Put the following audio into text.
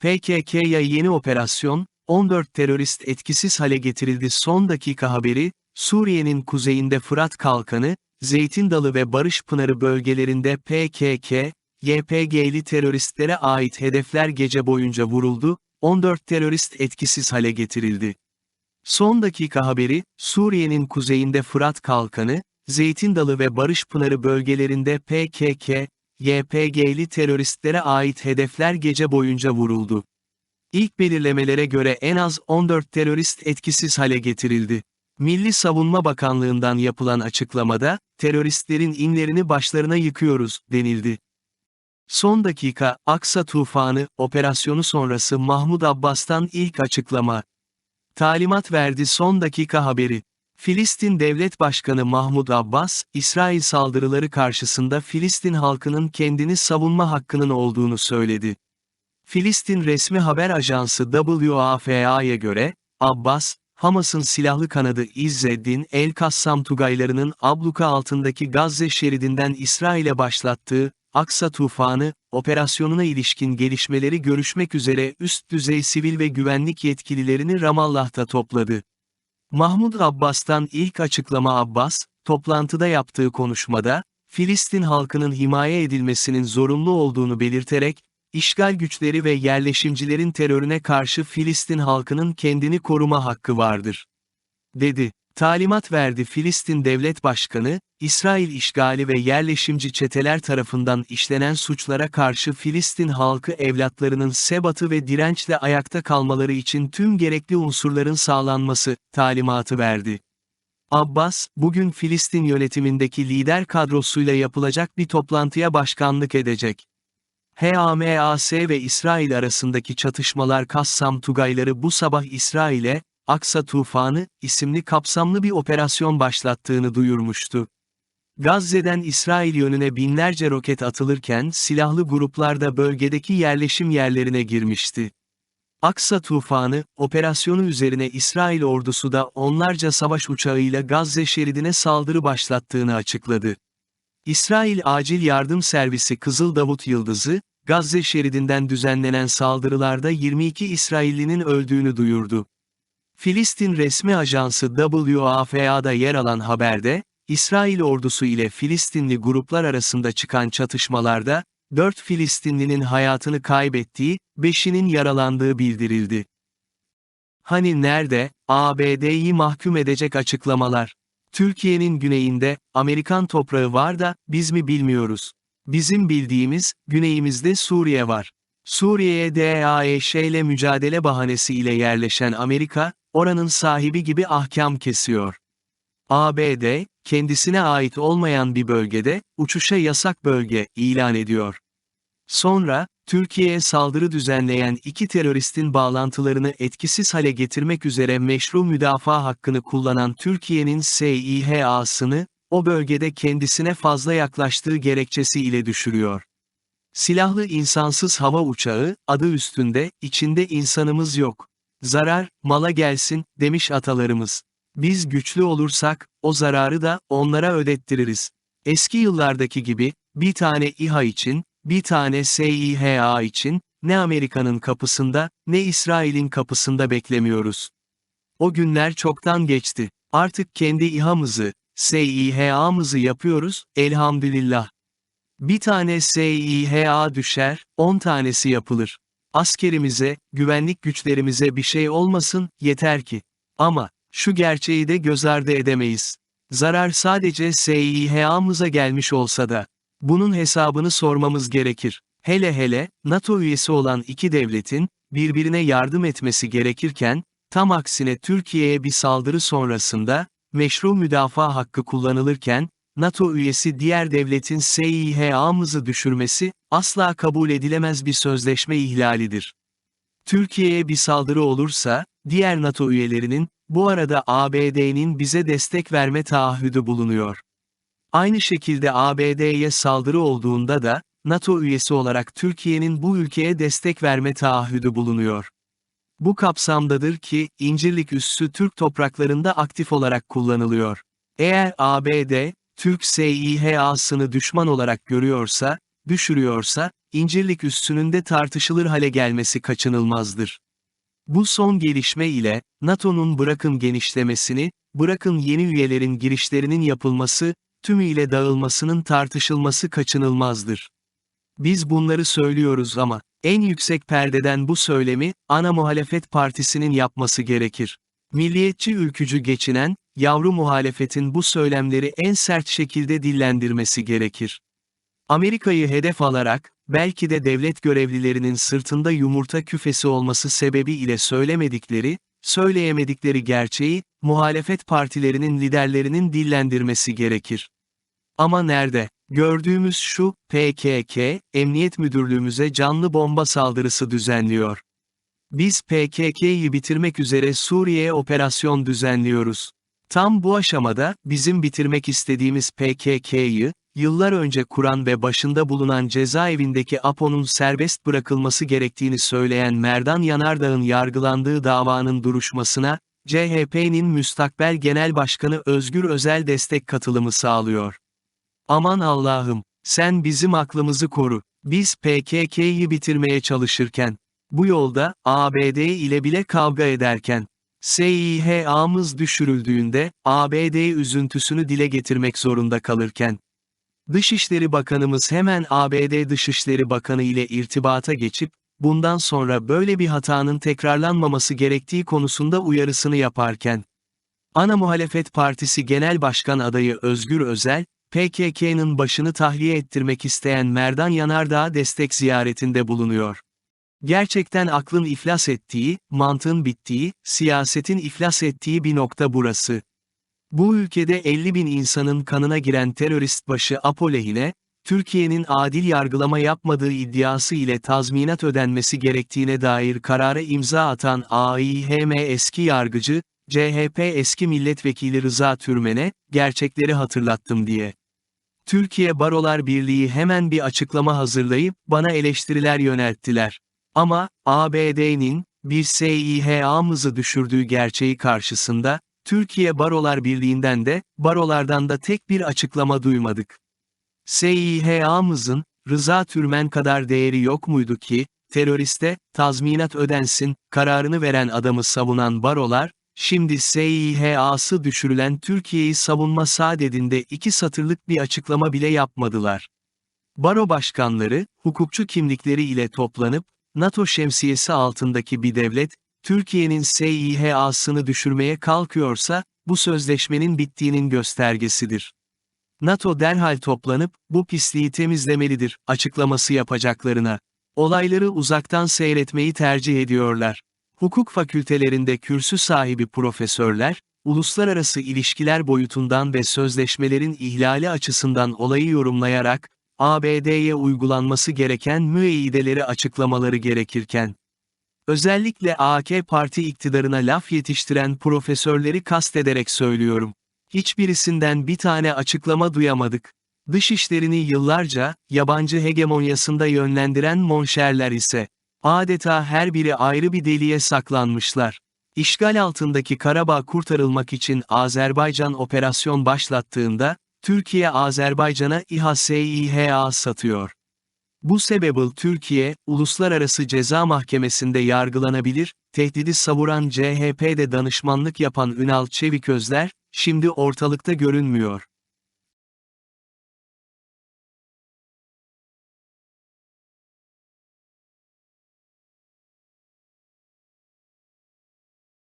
PKK'ya yeni operasyon, 14 terörist etkisiz hale getirildi son dakika haberi, Suriye'nin kuzeyinde Fırat Kalkanı, Zeytin Dalı ve Barış Pınarı bölgelerinde PKK, YPG'li teröristlere ait hedefler gece boyunca vuruldu, 14 terörist etkisiz hale getirildi. Son dakika haberi, Suriye'nin kuzeyinde Fırat Kalkanı, Zeytin Dalı ve Barış Pınarı bölgelerinde PKK, YPG'li teröristlere ait hedefler gece boyunca vuruldu. İlk belirlemelere göre en az 14 terörist etkisiz hale getirildi. Milli Savunma Bakanlığı'ndan yapılan açıklamada, teröristlerin inlerini başlarına yıkıyoruz, denildi. Son dakika, Aksa Tufanı, operasyonu sonrası Mahmud Abbas'tan ilk açıklama. Talimat verdi son dakika haberi. Filistin Devlet Başkanı Mahmud Abbas, İsrail saldırıları karşısında Filistin halkının kendini savunma hakkının olduğunu söyledi. Filistin resmi haber ajansı WAFA'ya göre, Abbas, Hamas'ın silahlı kanadı İzzeddin El-Kassam Tugaylarının abluka altındaki Gazze şeridinden İsrail'e başlattığı, Aksa Tufanı, operasyonuna ilişkin gelişmeleri görüşmek üzere üst düzey sivil ve güvenlik yetkililerini Ramallah'ta topladı. Mahmud Abbas'tan ilk açıklama Abbas, toplantıda yaptığı konuşmada, Filistin halkının himaye edilmesinin zorunlu olduğunu belirterek, işgal güçleri ve yerleşimcilerin terörüne karşı Filistin halkının kendini koruma hakkı vardır. Dedi. Talimat verdi Filistin Devlet Başkanı, İsrail işgali ve yerleşimci çeteler tarafından işlenen suçlara karşı Filistin halkı evlatlarının sebatı ve dirençle ayakta kalmaları için tüm gerekli unsurların sağlanması, talimatı verdi. Abbas, bugün Filistin yönetimindeki lider kadrosuyla yapılacak bir toplantıya başkanlık edecek. HAMAS ve İsrail arasındaki çatışmalar Kassam Tugayları bu sabah İsrail'e, Aksa Tufanı, isimli kapsamlı bir operasyon başlattığını duyurmuştu. Gazze'den İsrail yönüne binlerce roket atılırken silahlı gruplar da bölgedeki yerleşim yerlerine girmişti. Aksa Tufanı, operasyonu üzerine İsrail ordusu da onlarca savaş uçağıyla Gazze şeridine saldırı başlattığını açıkladı. İsrail Acil Yardım Servisi Kızıl Davut Yıldızı, Gazze şeridinden düzenlenen saldırılarda 22 İsraillinin öldüğünü duyurdu. Filistin resmi ajansı WAFA'da yer alan haberde, İsrail ordusu ile Filistinli gruplar arasında çıkan çatışmalarda, 4 Filistinlinin hayatını kaybettiği, 5'inin yaralandığı bildirildi. Hani nerede, ABD'yi mahkum edecek açıklamalar? Türkiye'nin güneyinde, Amerikan toprağı var da, biz mi bilmiyoruz. Bizim bildiğimiz, güneyimizde Suriye var. Suriye'ye DAEŞ ile mücadele bahanesi ile yerleşen Amerika, oranın sahibi gibi ahkam kesiyor. ABD, kendisine ait olmayan bir bölgede, uçuşa yasak bölge, ilan ediyor. Sonra, Türkiye'ye saldırı düzenleyen iki teröristin bağlantılarını etkisiz hale getirmek üzere meşru müdafaa hakkını kullanan Türkiye'nin SİHA'sını, o bölgede kendisine fazla yaklaştığı gerekçesi ile düşürüyor. Silahlı insansız hava uçağı, adı üstünde, içinde insanımız yok. Zarar, mala gelsin, demiş atalarımız. Biz güçlü olursak, o zararı da, onlara ödettiririz. Eski yıllardaki gibi, bir tane İHA için, bir tane SİHA için, ne Amerika'nın kapısında, ne İsrail'in kapısında beklemiyoruz. O günler çoktan geçti. Artık kendi İHA'mızı, SİHA'mızı yapıyoruz, elhamdülillah. Bir tane SİHA düşer, 10 tanesi yapılır. Askerimize, güvenlik güçlerimize bir şey olmasın, yeter ki. Ama, şu gerçeği de göz ardı edemeyiz. Zarar sadece SİHA'mıza gelmiş olsa da. Bunun hesabını sormamız gerekir. Hele hele, NATO üyesi olan iki devletin, birbirine yardım etmesi gerekirken, tam aksine Türkiye'ye bir saldırı sonrasında, meşru müdafaa hakkı kullanılırken, NATO üyesi diğer devletin SİHA'mızı düşürmesi, asla kabul edilemez bir sözleşme ihlalidir. Türkiye'ye bir saldırı olursa, diğer NATO üyelerinin, bu arada ABD'nin bize destek verme taahhüdü bulunuyor. Aynı şekilde ABD'ye saldırı olduğunda da, NATO üyesi olarak Türkiye'nin bu ülkeye destek verme taahhüdü bulunuyor. Bu kapsamdadır ki, İncirlik üssü Türk topraklarında aktif olarak kullanılıyor. Eğer ABD, Türk SİHA'sını düşman olarak görüyorsa, düşürüyorsa, İncirlik üssünün de tartışılır hale gelmesi kaçınılmazdır. Bu son gelişme ile, NATO'nun bırakın genişlemesini, bırakın yeni üyelerin girişlerinin yapılması, tümüyle dağılmasının tartışılması kaçınılmazdır. Biz bunları söylüyoruz ama, en yüksek perdeden bu söylemi, ana muhalefet partisinin yapması gerekir. Milliyetçi ülkücü geçinen, yavru muhalefetin bu söylemleri en sert şekilde dillendirmesi gerekir. Amerika'yı hedef alarak, belki de devlet görevlilerinin sırtında yumurta küfesi olması sebebiyle söylemedikleri, söyleyemedikleri gerçeği, muhalefet partilerinin liderlerinin dillendirmesi gerekir. Ama nerede? Gördüğümüz şu, PKK, Emniyet Müdürlüğümüze canlı bomba saldırısı düzenliyor. Biz PKK'yı bitirmek üzere Suriye'ye operasyon düzenliyoruz. Tam bu aşamada, bizim bitirmek istediğimiz PKK'yı, yıllar önce kuran ve başında bulunan cezaevindeki APO'nun serbest bırakılması gerektiğini söyleyen Merdan Yanardağ'ın yargılandığı davanın duruşmasına, CHP'nin müstakbel genel başkanı Özgür Özel destek katılımı sağlıyor. Aman Allah'ım, sen bizim aklımızı koru. Biz PKK'yı bitirmeye çalışırken, bu yolda, ABD ile bile kavga ederken, SİHA'mız düşürüldüğünde, ABD üzüntüsünü dile getirmek zorunda kalırken, Dışişleri Bakanımız hemen ABD Dışişleri Bakanı ile irtibata geçip, bundan sonra böyle bir hatanın tekrarlanmaması gerektiği konusunda uyarısını yaparken, Ana Muhalefet Partisi Genel Başkan adayı Özgür Özel, PKK'nın başını tahliye ettirmek isteyen Merdan Yanardağ'a destek ziyaretinde bulunuyor. Gerçekten aklın iflas ettiği, mantığın bittiği, siyasetin iflas ettiği bir nokta burası. Bu ülkede 50 bin insanın kanına giren terörist başı Apo lehine, Türkiye'nin adil yargılama yapmadığı iddiası ile tazminat ödenmesi gerektiğine dair karara imza atan AİHM eski yargıcı, CHP eski milletvekili Rıza Türmen'e, gerçekleri hatırlattım diye. Türkiye Barolar Birliği hemen bir açıklama hazırlayıp, bana eleştiriler yönelttiler. Ama, ABD'nin, bir SİHA'mızı düşürdüğü gerçeği karşısında, Türkiye Barolar Birliği'nden de, barolardan da tek bir açıklama duymadık. SİHA'mızın, Rıza Türmen kadar değeri yok muydu ki, teröriste, tazminat ödensin, kararını veren adamı savunan barolar, şimdi SİHA'sı düşürülen Türkiye'yi savunma saadetinde iki satırlık bir açıklama bile yapmadılar. Baro başkanları, hukukçu kimlikleri ile toplanıp, NATO şemsiyesi altındaki bir devlet, Türkiye'nin SİHA'sını düşürmeye kalkıyorsa, bu sözleşmenin bittiğinin göstergesidir. NATO derhal toplanıp, bu pisliği temizlemelidir, açıklaması yapacaklarına. Olayları uzaktan seyretmeyi tercih ediyorlar. Hukuk fakültelerinde kürsü sahibi profesörler, uluslararası ilişkiler boyutundan ve sözleşmelerin ihlali açısından olayı yorumlayarak, ABD'ye uygulanması gereken müeyyideleri açıklamaları gerekirken, özellikle AK Parti iktidarına laf yetiştiren profesörleri kastederek söylüyorum. Hiçbirisinden bir tane açıklama duyamadık. Dışişlerini yıllarca, yabancı hegemonyasında yönlendiren monşerler ise, adeta her biri ayrı bir deliğe saklanmışlar. İşgal altındaki Karabağ kurtarılmak için Azerbaycan operasyon başlattığında, Türkiye Azerbaycan'a İHA SİHA satıyor. Bu sebeple Türkiye, Uluslararası Ceza Mahkemesi'nde yargılanabilir, tehdidi savuran CHP'de danışmanlık yapan Ünal Çeviközler, şimdi ortalıkta görünmüyor.